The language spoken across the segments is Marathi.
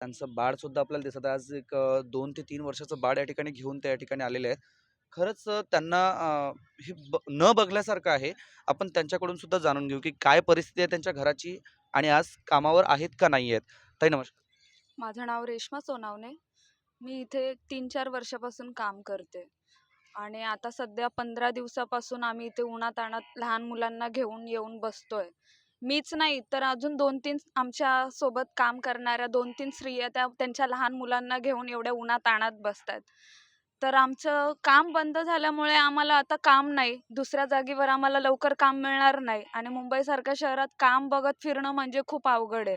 त्यांचं बाळसुद्धा आपल्याला दिसत आहे. आज एक दोन ते तीन वर्षाचं बाळ या ठिकाणी घेऊन त्या ठिकाणी आलेले आहेत. खरंच त्यांना हे ब न बघल्यासारखं आहे. आपण त्यांच्याकडून सुद्धा जाणून घेऊ, की काय परिस्थिती आहे त्यांच्या घराची आणि आज कामावर आहेत का नाही आहेत? ताई नमस्कार. माझं नाव रेश्मा सोनावणे. मी इथे 3-4 वर्षापासून काम करते आणि आता सध्या 15 दिवसापासून आम्ही इथे उन्हातान्हात लहान मुलांना घेऊन येऊन बसतोय. मीच नाही तर अजून 2-3 आमच्यासोबत काम करणाऱ्या 2-3 स्त्रिया त्या त्यांच्या लहान मुलांना घेऊन एवढ्या उन्हातान्हात बसतायत. तर आमचं काम बंद झाल्यामुळे आम्हाला आता काम नाही. दुसऱ्या जागेवर आम्हाला लवकर काम मिळणार नाही आणि मुंबईसारख्या शहरात काम बघत फिरणं म्हणजे खूप अवघड आहे.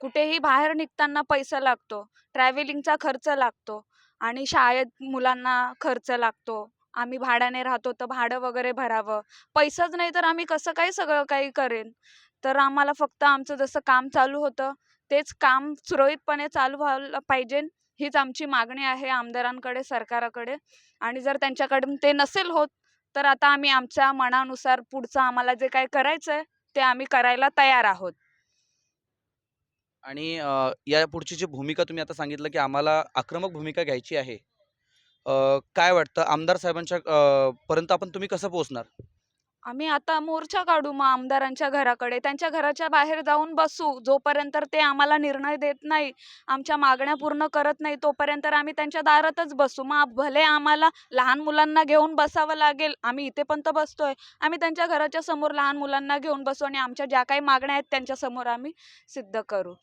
कुठेही बाहेर निघताना पैसा लागतो, ट्रॅव्हलिंगचा खर्च लागतो आणि शाळेत मुलांना खर्च लागतो. आम्ही भाड्याने राहतो तर भाडं वगैरे भरावं. पैसाच नाही तर आम्ही कसं काही सगळं काही करेन? तर आम्हाला फक्त आमचं जसं काम चालू होतं, तेच काम सुरळीतपणे चालू व्हायला पाहिजे, हीच आमची मागणी आहे आमदारांकडे, सरकाराकडे आणि जर त्यांच्याकडून ते नसेल होत, तर आता आम्ही आमच्या मनानुसार पुढचं आम्हाला जे काही आहे ते आम्ही करायला तयार आहोत. आणि या पुढची जी भूमिका तुम्ही आता सांगितलं, की आम्हाला आक्रमक भूमिका घ्यायची आहे. काय वाटतं आमदार साहेबांच्या पर्यंत आपण तुम्ही कसं पोहोचणार? आम्ही आता मोर्चा काढू मग आमदारांच्या घराकडे. त्यांच्या घराच्या बाहेर जाऊन बसू. जोपर्यंत ते आम्हाला निर्णय देत नाही, आमच्या मागण्या पूर्ण करत नाही, तोपर्यंत आम्ही त्यांच्या दारातच बसू. मग भले आम्हाला लहान मुलांना घेऊन बसावं लागेल. आम्ही इथे पण तर बसतोय. आम्ही त्यांच्या घराच्या समोर लहान मुलांना घेऊन बसू आणि आमच्या ज्या काही मागण्या आहेत त्यांच्यासमोर आम्ही सिद्ध करू.